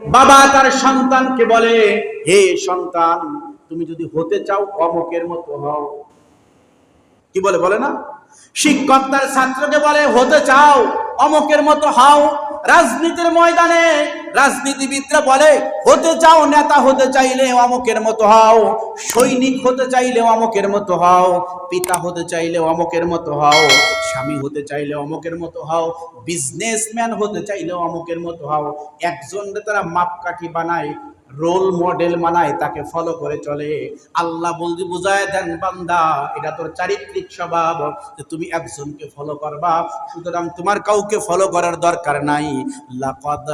বাবা তার সন্তানকে বলে, হে সন্তান, তুমি যদি হতে চাও অমকের মতো হও। কি বলে বলে না? শিক্ষক তার ছাত্রকে বলে, হতে চাও অমকের মতো হাও। রাজনীতির ময়দানে রাজনীতিবিদরা বলে, হতে চাও নেতা হতে চাইলে অমকের মতো হও। সৈনিক হতে চাইলে অমকের মতো হও। পিতা হতে চাইলে অমকের মতো হও। স্বামী হতে চাইলে অমকের মতো হও। বিজনেসম্যান হতে চাইলে অমকের মতো হও। একজন তারা মাপকাঠি বানায় রোল মডেল মানায় তাকে ফলো করে চলে। আল্লাহ বলতে বুঝায় দেন, বান্দা, এটা তোর চারিত্রিক স্বভাব, যে তুমি একজনকে ফলো করবা, সুতরাং তোমার কাউকে ফলো করার দরকার নাই। লাকাদ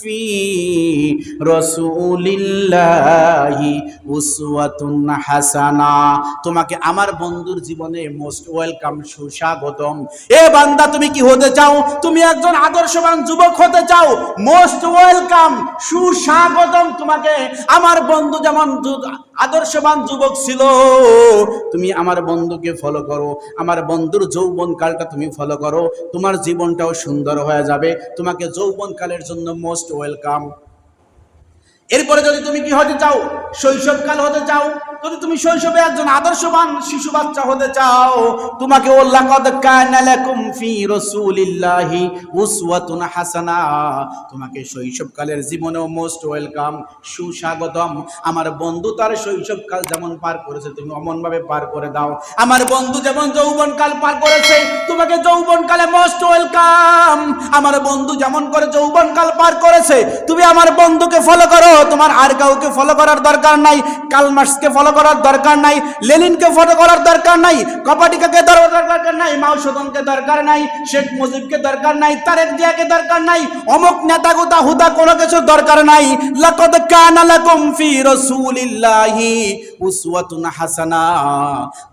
ফি রাসূলিল্লাহি উসওয়াতুন হাসানা। তোমাকে আমার বন্ধুর জীবনে মোস্ট ওয়েলকাম সুস্বাগতম। এ বান্দা, তুমি কি হতে চাও? তুমি একজন আদর্শবান যুবক হতে চাও? মোস্ট ওয়েলকাম সুস্বাগতম তোমাকে। আমার বন্ধু যেমন আদর্শবান যুবক ছিল, তুমি আমার বন্ধুকে ফলো করো। আমার বন্ধুর যৌবন কালটা তুমি ফলো করো। তোমার জীবনটাও সুন্দর হয়ে যাবে। তোমাকে যৌবন কালের জন্য মোস্ট ওয়েলকাম এরপরে যদি তুমি কি হতে চাও, শৈশবকাল হতে চাও, যদি তুমি শৈশবে একজন আদর্শবান শিশু বাচ্চা হতে চাও, তোমাকে তোমাকে শৈশবকালের জীবনেও মোস্ট ওয়েলকাম, সুস্বাগতম। আমার বন্ধু তার শৈশবকাল যেমন পার করেছে, তুমি অমন ভাবে পার করে দাও। আমার বন্ধু যেমন যৌবনকাল পার করেছে, তোমাকে যৌবনকালে মোস্ট ওয়েলকাম। আমার বন্ধু যেমন করে যৌবনকাল পার করেছে, তুমি আমার বন্ধুকে ফলো করো। তোমার আর কাউকে ফলো করার দরকার নাই কালমার্সকে ফলো করার দরকার নাই, লেনিনকে ফলো করার দরকার নাই, কপাটিকাকে দর- দরকার নাই মাউসদনকে দরকার নাই, শেখ মুজিবকে দরকার নাই, তারেক জিয়াকে দরকার নাই, অমুক নেতা গুতা হুদা কোনো কিছু দরকার নাই, লাকাদ কানা লাকুম ফি রাসূলিল্লাহি উসওয়াতুন হাসানা।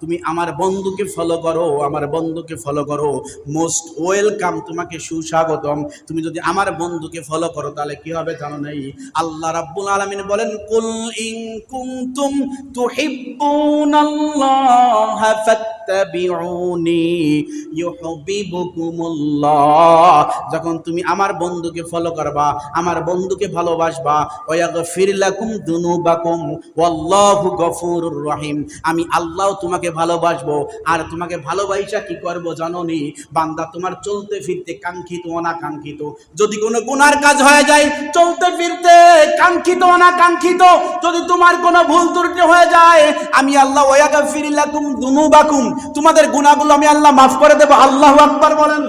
তুমি আমার বন্ধুকে ফলো করো, আমার বন্ধুকে ফলো করো মোস্ট ওয়েলকাম তোমাকে সুস্বাগতম। তুমি যদি আমার বন্ধুকে ফলো করো, তাহলে কি হবে জানো নাই? আল্লাহ রাব্বুল আলামিন বলেন কুল ইন কুনতুম তুহিব্বুনাল্লাহ ফাত যখন তুমি আমার বন্ধুকে ফলো করবা, আমার বন্ধুকে ভালোবাসবা ওয়াল্লাহু গফুরুর রহিম। আমি তোমাকে ভালোবাসবো, আর তোমাকে ভালোবাসা কি করব বান্দা তোমার চলতে ফিরতে কাঙ্ক্ষিত, অনাকাঙ্ক্ষিত। যদি কোনো গুনার কাজ হয়ে যায়, চলতে ফিরতে কাঙ্ক্ষিত, অনাকাঙ্ক্ষিত। যদি তোমার কোনো ভুল ত্রুটি হয়ে যায়, আমি আল্লাহ, ওয়াগফির লাকুম দুনুবাকুম তোমাদের গুণাগুলো আমি আল্লাহ মাফ করে দেবো। আল্লাহ আকবার বলেন।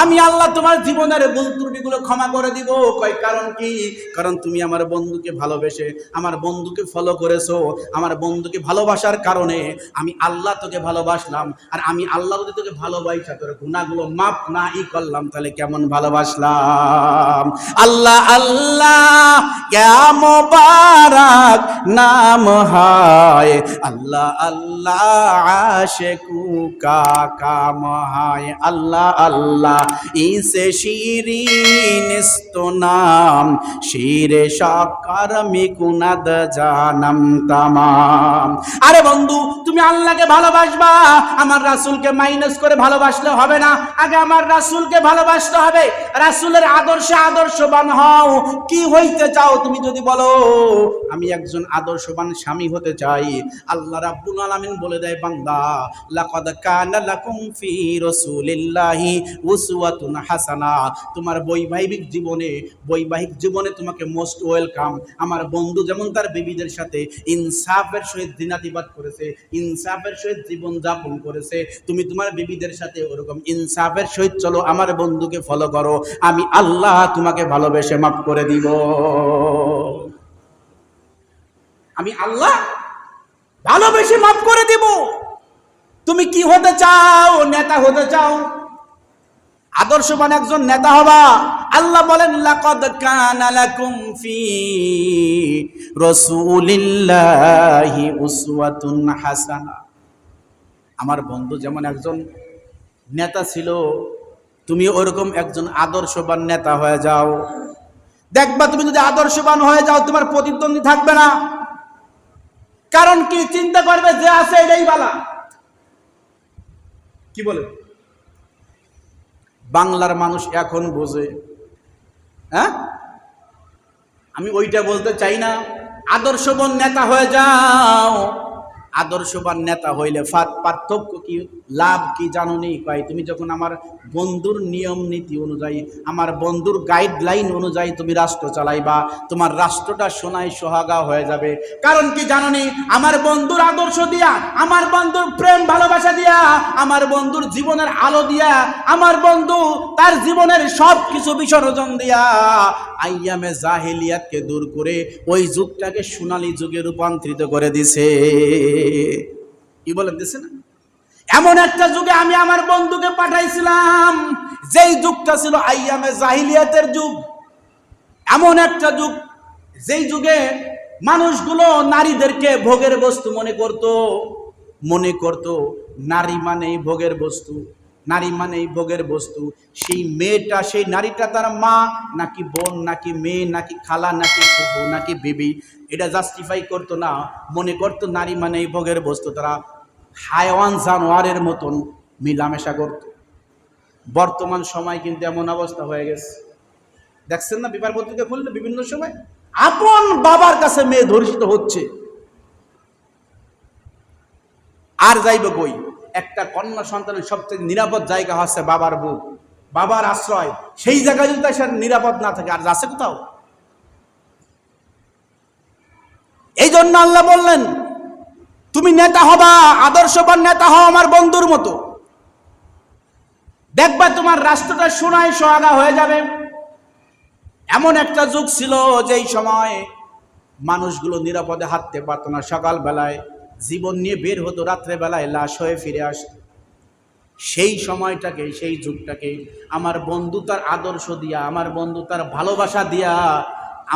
আমি আল্লাহ তোমার জীবনের ভুল ত্রুটিগুলো ক্ষমা করে দিব। কয় কারণ কি? কারণ তুমি আমার বন্ধুকে ভালোবেসে, আমার বন্ধুকে ফলো করেছ, আমার বন্ধুকে ভালোবাসার কারণে আমি আল্লাহ তোকে ভালোবাসলাম, আর আমি আল্লাহ যদি তোকে ভালোবাসা তোর গুণাগুলো মাপ না ই করলাম, তাহলে কেমন ভালোবাসলাম? আল্লাহ আল্লাহ কেমন বারাক নাম হায়। আল্লাহ আল্লাহ, আশেকু কা কাম হায় আল্লাহ আল্লাহ ইসে শিরিন নাম শিরে সাকার মিকুনাদ জানাম তামাম। আরে বন্ধু তুমি আল্লাহকে ভালোবাসবা, আমার রাসূলকে মাইনাস করে ভালোবাসলে হবে না। আগে আমার রাসূলকে ভালোবাসতে হবে। রাসূলের আদর্শে আদর্শবান হও। কি হইতে চাও তুমি যদি বলো? আমি একজন আদর্শবান স্বামী হতে চাই। আল্লাহ রাব্বুল আলামিন বলে দেয়, বান্দা, লাকাদ কানা লাকুম ফি রাসূলিল্লাহি উসওয়াতুন হাসানা। তোমার বৈবাহিক জীবনে বৈবাহিক জীবনে তোমাকে মোস্ট ওয়েলকাম আমার বন্ধু যেমন তার বিবিদের সাথে ইনসাফের সহিত দিনাতিবাদ করেছে ইনসাফের সহিত জীবন যাপন করেছে। তুমি তোমার বিবিদের সাথে ওরকম ইনসাফের সহিত চলো, আমার বন্ধুকে ফলো করো। আমি আল্লাহ তোমাকে ভালোবেসে মাফ করে দিব। আমি আল্লাহ ভালোবেসে মাফ করে দিব। তুমি কি হতে চাও, নেতা হতে চাও? আদর্শবান একজন নেতা হবা। আল্লাহ বলেন, লাকাদ কানা লাকুম ফি রাসূলিল্লাহি উসওয়াতুন হাসানা। আমার বন্ধু যেমন একজন নেতা ছিল, তুমি ওরকম একজন আদর্শবান নেতা হয়ে যাও। দেখবা তুমি যদি আদর্শবান হয়ে যাও, তোমার প্রতিদ্বন্দ্বী থাকবে না। কারণ কি? চিন্তা করবে যে আছে এটাই বালা। কি বলে? বাংলার মানুষ এখন বোঝে। হ্যাঁ? আমি ওইটা বলতে চাই না। আদর্শবন নেতা হয়ে যাও। আদর্শবান নেতা হইলে পার্থক্য কি, লাভ কি জানো নেই? কয়, তুমি যখন আমার বন্ধুর নিয়ম নীতি অনুযায়ী, আমার বন্ধুর গাইডলাইন অনুযায়ী তুমি রাষ্ট্র চালাইবা, তোমার রাষ্ট্রটা সোনায় সোহাগা হয়ে যাবে। কারণ কি জানো নি আমার বন্ধুর আদর্শ দিয়া, আমার বন্ধুর প্রেম ভালোবাসা দিয়া, আমার বন্ধুর জীবনের আলো দিয়া, আমার বন্ধু তার জীবনের সব কিছু বিসর্জন দিয়া, আইয়ামে জাহেলিয়াতকে দূর করে ওই যুগটাকে সোনালী যুগে রূপান্তরিত করে দিছে। কি বলেন, দিছে না? এমন একটা যুগে আমি আমার বন্ধুকে পাঠাইছিলাম, যেই যুগটা ছিল আইয়ামে জাহিলিয়াতের যুগ। এমন একটা যুগ, যেই যুগে মানুষগুলো নারীদেরকে ভোগের বস্তু মনে করত মনে করত, নারী মানেই ভোগের বস্তু। নারী মানেই ভোগের বস্তু। সেই মেয়েটা, সেই নারীটা তার মা, নাকি বোন, নাকি মেয়ে, নাকি খালা, নাকি ফুফু, নাকি বিবি, এটা জাস্টিফাই করতো না। মনে করতো নারী মানেই ভোগের বস্তু। তারা হায়ওয়ান জানোয়ারের মতন মিলামেশা করত। বর্তমান সময় কিন্তু এমন অবস্থা হয়ে গেছে। দেখছেন না বিবার পত্রিকা খুললে বিভিন্ন সময়? আপন বাবার কাছে মেয়ে ধর্ষিত হচ্ছে। আর যাইবে কই? একটা কন্যা সন্তানের সবচেয়ে নিরাপদ জায়গা হচ্ছে বাবার বুক, বাবার আশ্রয়। সেই জায়গায় যদি তার নিরাপদ না থাকে, আর আছে কোথাও? এই জন্য আল্লাহ বললেন, তুমি নেতা হবা, আদর্শবান নেতা হও আমার বন্ধুর মতো। দেখবা তোমার রাষ্ট্রটা সোনায় সোহাগা হয়ে যাবে। এমন একটা যুগ ছিল, যেই সময় মানুষগুলো নিরাপদে হাঁটতে পারতো না সকালবেলায়। জীবন নিয়ে বের হতো রাত্রেবেলায়, লাশ হয়ে ফিরে আসতো। সেই সময়টাকে, সেই যুগটাকে, আমার বন্ধু তার আদর্শ দিয়া, আমার বন্ধু তার ভালোবাসা দিয়া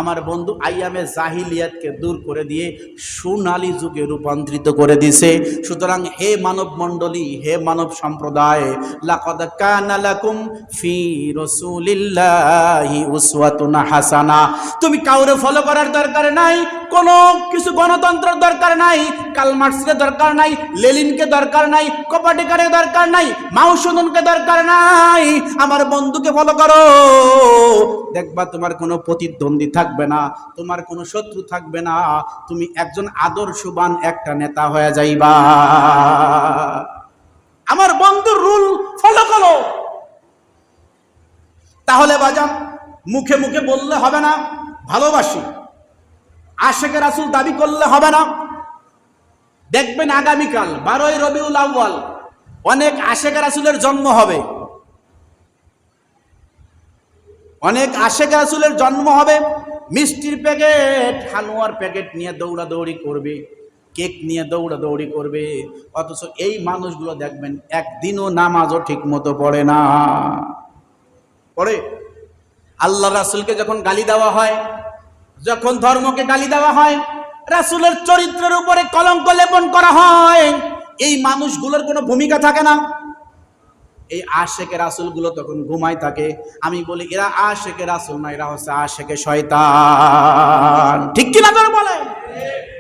আমার বন্ধু আইয়ামে জাহিলিয়াতকে দূর করে দিয়ে সোনালী যুগে রূপান্তরিত করে দিছে। সুতরাং হে মানব মণ্ডলী, হে মানব সম্প্রদায়, লাকাদ কানা লাকুম ফি রাসূলিল্লাহি উসওয়াতুন হাসানা। তুমি কাউরে ফলো করার দরকার নাই, কোনো কিছু গণতন্ত্রের দরকার নাই, কাল মার্ক্সের দরকার নাই লেলিনকে দরকার নাই, কপাটিকারের দরকার নাই মাউসুদনকে দরকার নাই। আমার বন্ধুকে ফলো করো। দেখবা তোমার কোনো প্রতিদ্বন্দ্বী থাকবে না, তোমার কোনো শত্রু থাকবে না, তুমি একজন আদর্শবান একটা নেতা হয়ে যাইবা। আমার বন্ধুর রুল ফলো করো। তাহলে বাজান, মুখে মুখে বললে হবে না, ভালোবাসি। আশেকের আসুল দাবি করলে হবে না। দেখবেন আগামীকাল, বারোই রবিউল আউ্বাল অনেক আশেকের রাসুলের জন্ম হবে। অনেক আশেক রাসুলের জন্ম হবে। মিষ্টির প্যাকেট, হালুয়ার প্যাকেট নিয়ে দৌড়াদৌড়ি করবে। কেক নিয়ে দৌড়াদৌড়ি করবে। অথচ এই মানুষগুলো দেখবেন, একদিনও নামাজও ঠিক মতো পড়ে না। পড়ে? আল্লাহ রাসুলকে যখন গালি দেওয়া হয়, যখন ধর্মকে গালি দেওয়া হয়, রাসুলের চরিত্রের উপরে কলঙ্ক লেপন করা হয়। এই মানুষগুলোর কোনো ভূমিকা থাকে না। এই আশেকের রাসুলগুলো তখন ঘুমায় থাকে। আমি বলি, এরা আশেকের রাসুল না, এরা হচ্ছে আশেকে শয়তান। ঠিক কিনা করে বলে?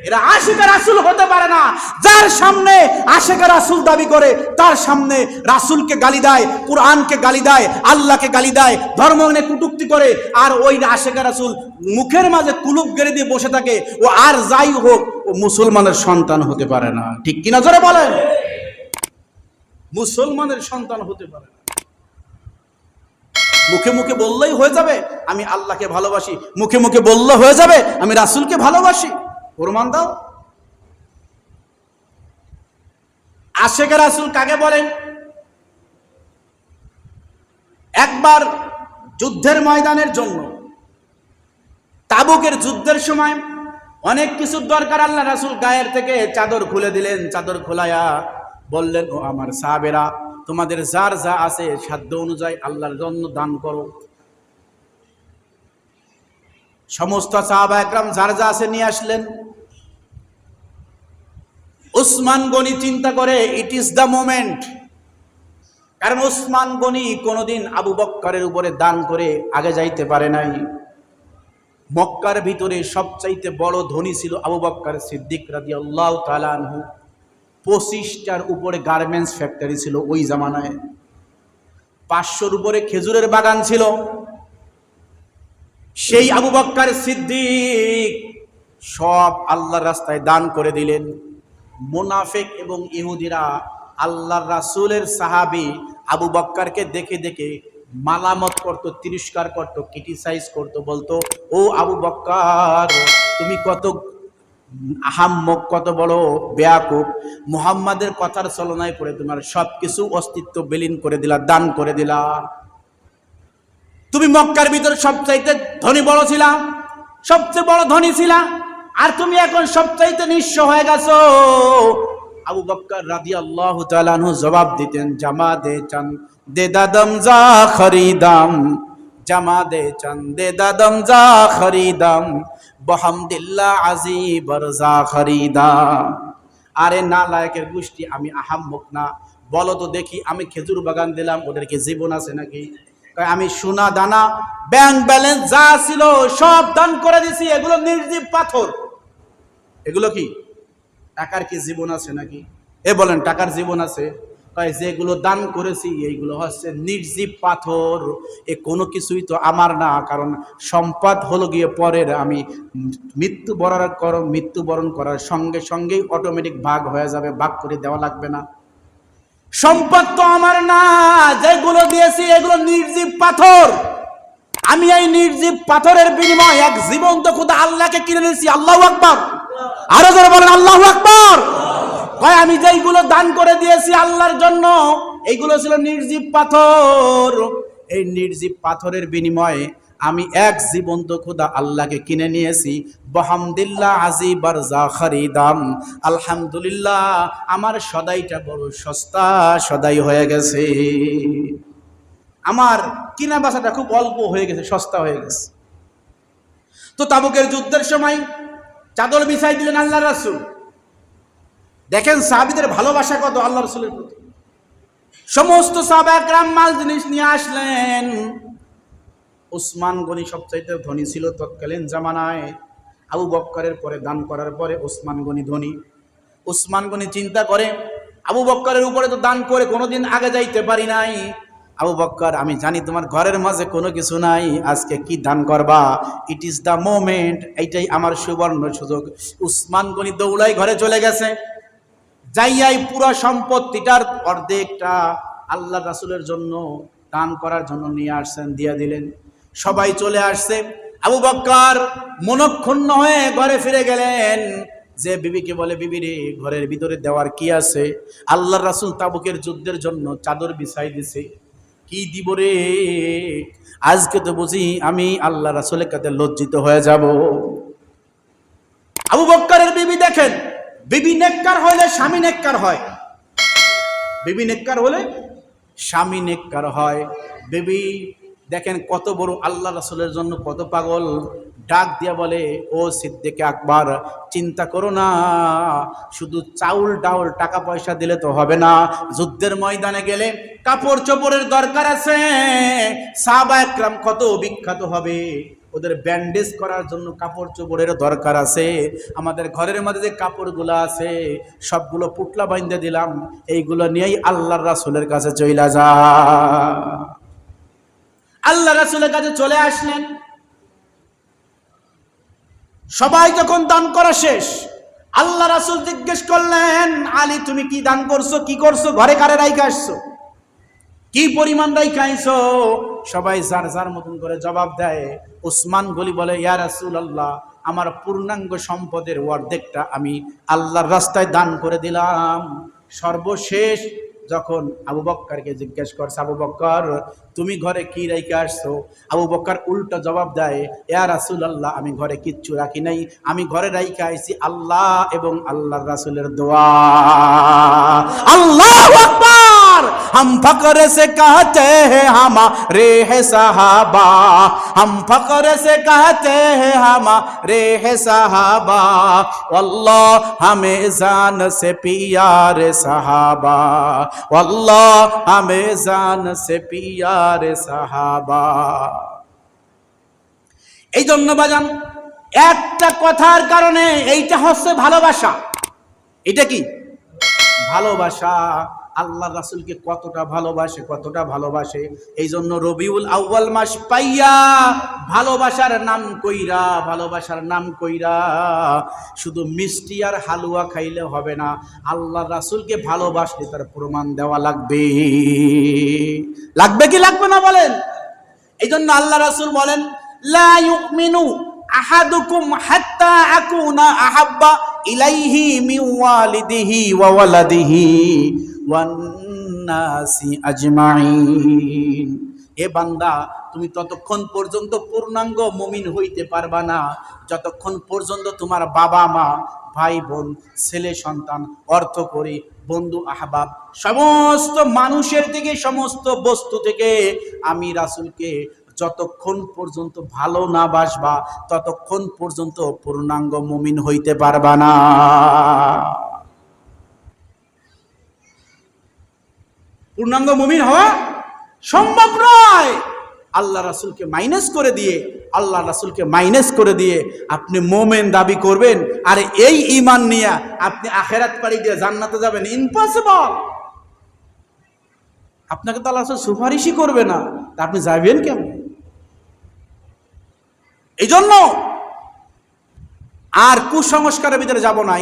এরা আশেকের রাসুল হতে পারে না। যার সামনে আশেকের রাসুল দাবি করে, তার সামনে রাসুলকে গালি দেয়, কোরআনকে গালি দেয়, আল্লাহকে গালি দেয়, ধর্ম নিয়ে কুটুক্তি করে, আর ওই আশেকের রাসুল মুখের মাঝে কুলুপ গেড়ে দিয়ে বসে থাকে। ও আর যাই হোক, ও মুসলমানের সন্তান হতে পারে না। ঠিক কিনা জোরে বলেন মুসলমানের সন্তান হতে পারে না। মুখে মুখে বললেই হয়ে যাবে, আমি আল্লাহকে ভালোবাসি। মুখে মুখে বললে হয়ে যাবে, আমি রাসুলকে ভালোবাসি। প্রমাণ দাও। আশেকের রাসুল কাকে বলেন? একবার যুদ্ধের ময়দানের জন্য, তাবুকের যুদ্ধের সময় অনেক কিছুর দরকার, আল্লাহ রাসুল গায়ের থেকে চাদর খুলে দিলেন, চাদর খোলায়া বললেন, ও আমার সাহাবেরা, তোমাদের যার যা আছে সাধ্য অনুযায়ী আল্লাহর জন্য দান করো। সমস্ত সাহাবা একরাম যার যা আছে নিয়ে আসলেন। উসমান গনি চিন্তা করে ইট ইজ দ্য মোমেন্ট কারণ উসমান গনি কোনোদিন আবু বক্করের উপরে দান করে আগে যাইতে পারে নাই। মক্কার ভিতরে সবচাইতে বড় ধনী ছিল আবু বক্কর সিদ্দিক রাজি আল্লাহ তালানহু পঁচিশটার উপরে গার্মেন্টস ফ্যাক্টরি ছিল ওই জামানায়। পাঁচশোর উপরে খেজুরের বাগান ছিল। সেই আবু বক্কার সিদ্দিক সব আল্লাহর রাস্তায় দান করে দিলেন। মুনাফেক এবং ইহুদিরা আল্লাহর রাসূলের সাহাবী আবু বক্কারকে দেখে দেখে মালামত করত, তিরস্কার করত ক্রিটিসাইজ করত, বলতো, ও আবু বক্কার, তুমি কত আহাম্মক কত বড় মুহাম্মাদের কথার চলনায় পড়ে তোমার সবকিছু অস্তিত্ব বিলীন করে দিলা, দান করে দিলা। তুমি মক্কার ভিতরে সবচাইতে ধনী বড় ছিলা, সবচেয়ে বড় ধনী ছিলা, আর তুমি এখন সবচাইতে নিঃস্ব হয়ে গেছো। আবু বক্কর রাদি আল্লাহ জবাব দিতেন, জামা দে চান দে দাদম যা খরিদাম। জামা দে চান দে দাদম যা খরিদাম। বহামদিল্লা আজি বরজা খরিদাম আরে না লায়কের গোষ্ঠী, আমি আহাম্মক না। বলো তো দেখি, আমি খেজুর বাগান দিলাম ওদেরকে জীবন আছে নাকি? আমি সোনা দানা ব্যাংক ব্যালেন্স যা ছিল সব দান করে দিছি, এগুলো নির্জীব পাথর। এগুলো কি? টাকার কি জীবন আছে নাকি? এ বলেন, টাকার জীবন আছে? যেগুলো দান করেছি, এইগুলো হচ্ছে নির্জীব পাথর। এ কোনো কিছুই তো আমার না, কারণ সম্পদ হলো গিয়ে পরের। আমি মৃত্যুবরণ কর, মৃত্যুবরণ করার সঙ্গে সঙ্গেই অটোমেটিক ভাগ হয়ে যাবে, ভাগ করে দেওয়া লাগবে না। সম্পদ তো আমার না, যেগুলো দিয়েছি, এগুলো নির্জীব পাথর। আমি এই নির্জীব পাথরের বিনিময়ে এক জীবন্ত খুদা আল্লাহকে কিনে নিয়েছি আল্লাহ আকবর। আরও করে বলেন, আল্লাহ আকবর কয়, আমি যেইগুলো দান করে দিয়েছি আল্লাহর জন্য, এইগুলো ছিল নির্জীব পাথর। এই নির্জীব পাথরের বিনিময়ে আমি এক জীবন্ত খুদা আল্লাহকে কিনে নিয়েছি। বহামদুল্লাহ আজি বারজা খরিদাম। আলহামদুলিল্লাহ, আমার সদাইটা বড় সস্তা, সদাই হয়ে গেছে। আমার কিনা বাসাটা খুব অল্প হয়ে গেছে, সস্তা হয়ে গেছে। তো তাবুকের যুদ্ধের সময় চাদর বিছাই দিলেন আল্লাহ রাসুল। দেখেন সাহাবিদের ভালোবাসা কত আল্লাহ রসুলের প্রতি। সমস্ত সাহাবাকরাম মাল জিনিস নিয়ে আসলেন। উসমান গনি সবচাইতে ধনী ছিল তৎকালীন জামানায়। আবু বক্করের পরে দান করার পরে উসমান গনি ধনী। উসমান গনি চিন্তা করে, আবু বক্করের উপরে তো দান করে কোনোদিন আগে যাইতে পারি নাই। আবু বক্কর, আমি জানি তোমার ঘরের মাঝে কোনো কিছু নাই, আজকে কি দান করবা? ইট ইজ দ্য মোমেন্ট এইটাই আমার সুবর্ণ সুযোগ। উসমান গনি দৌড়াই ঘরে চলে গেছে। যাইয়াই পুরো সম্পত্তিটার অর্ধেকটা আল্লাহ রাসুলের জন্য দান করার জন্য নিয়ে আসছেন, দিয়া দিলেন। সবাই চলে আসছে। আবু বক্কর মনক্ষুণ্ণ হয়ে ঘরে ফিরে গেলেন। যে বিবিকে বলে, বিবি রে, ঘরের ভিতরে দেওয়ার কি আছে? আল্লাহ রাসুল তাবুকের যুদ্ধের জন্য চাদর বিছাই দিছে। কি দিব রে? আজকে তো বুঝি আমি আল্লাহ রাসুলের কাছে লজ্জিত হয়ে যাব। আবু বক্করের বিবি দেখেন বিবি নেককার হলে স্বামী নেককার হয়। বিবি নেককার হলে স্বামী নেককার হয়। বিবি দেখেন কত বড় আল্লাহ রাসুলের জন্য কত পাগল। ডাক দিয়া বলে, ও সিদ্দিকে আকবার, চিন্তা করো না। শুধু চাউল, ডাউল, টাকা পয়সা দিলে তো হবে না। যুদ্ধের ময়দানে গেলে কাপড় চোপড়ের দরকার আছে। সাহাবা একরাম কত বিখ্যাত হবে। ওদের ব্যান্ডেজ করার জন্য কাপড় চোপড়ের দরকার আছে। আমাদের ঘরের মধ্যে যে কাপড়গুলো আছে, সবগুলো পুটলা বাইন্দে দিলাম, এইগুলো নিয়েই আল্লাহর রাসুলের কাছে চইলা যা। আল্লাহ রাসুলের কাছে চলে আসলেন। সবাই যখন দান করা শেষ, আল্লাহ রাসুল জিজ্ঞেস করলেন, আলী, তুমি কি দান করছ? কি করছ? ঘরে কারে রাইখে আসছো? কি পরিমাণ রাইখে আইছো সবাই যার যার মতন করে জবাব দেয়। উসমান গলি বলে, ইয়া রাসুল আল্লাহ আমার পূর্ণাঙ্গ সম্পদের অর্ধেকটা আমি আল্লাহর রাস্তায় দান করে দিলাম। সর্বশেষ যখন আবু বক্কারকে জিজ্ঞেস করছে, আবু বক্কর, তুমি ঘরে কি রেখে আসছো? আবু বক্কর উল্টো জবাব দেয়, ইয়া রাসুল আল্লাহ আমি ঘরে কিচ্ছু রাখি নাই। আমি ঘরে রাইখে আইছি আল্লাহ এবং আল্লাহর রাসুলের দোয়া। আল্লাহ আকবার हम फकर से कहते हैं हमारे है साहबा हम फकर से कहते हैं हमारे है साहबा अल्लाह हमें जान से प्यार साहबा अल्लाह हमें जान से प्यार साहबा এই জন্য বাজান একটা কথার কারণে এইটা হচ্ছে ভালোবাসা এটা কি ভালোবাসা আল্লাহ রাসুলকে কতটা ভালোবাসে কতটা ভালোবাসে। এই জন্য রবিউল আউ্বাল মাস পাইয়া ভালোবাসার নাম কইরা, ভালোবাসার নাম কইরা শুধু মিষ্টি আর হালুয়া খাইলে হবে না, আল্লাহ রাসুলকে ভালোবাসলে তার প্রমাণ দেওয়া লাগবে। লাগবে কি লাগবে না বলেন? এই জন্য আল্লাহ রাসুল বলেন, লা আহাদুকুম হাত্তা আকুনা আহাব্বা ইলাইহি মিন ওয়ালিদিহি। ওয়া ওয়ালাদিহি ওয়ান নাসি আজমাইন এ বান্দা, তুমি ততক্ষণ পর্যন্ত পূর্ণাঙ্গ মুমিন হইতে পারবা না। যতক্ষণ পর্যন্ত তোমার বাবা মা ভাই বোন ছেলে, সন্তান অর্থ করে বন্ধু, আহবাব, সমস্ত মানুষের থেকে, সমস্ত বস্তু থেকে আমি রাসুলকে যতক্ষণ পর্যন্ত ভালো না বাসবা, ততক্ষণ পর্যন্ত পূর্ণাঙ্গ মুমিন হইতে পারবা না। পূর্ণাঙ্গ মুমিন হওয়া সম্ভব নয়। আল্লাহ রাসুলকে মাইনাস করে দিয়ে, আল্লাহ রাসুলকে মাইনাস করে দিয়ে আপনি মোমেন দাবি করবেন। আর এই ইমান নিয়ে আপনি আখেরাত পাড়ি দিয়ে জান্নাতে যাবেন। ইম্পসিবল আপনাকে তো আল্লাহ সুপারিশই করবে না। আপনি যাবেন কেমন? এই জন্য আর কুসংস্কারের ভিতরে যাব না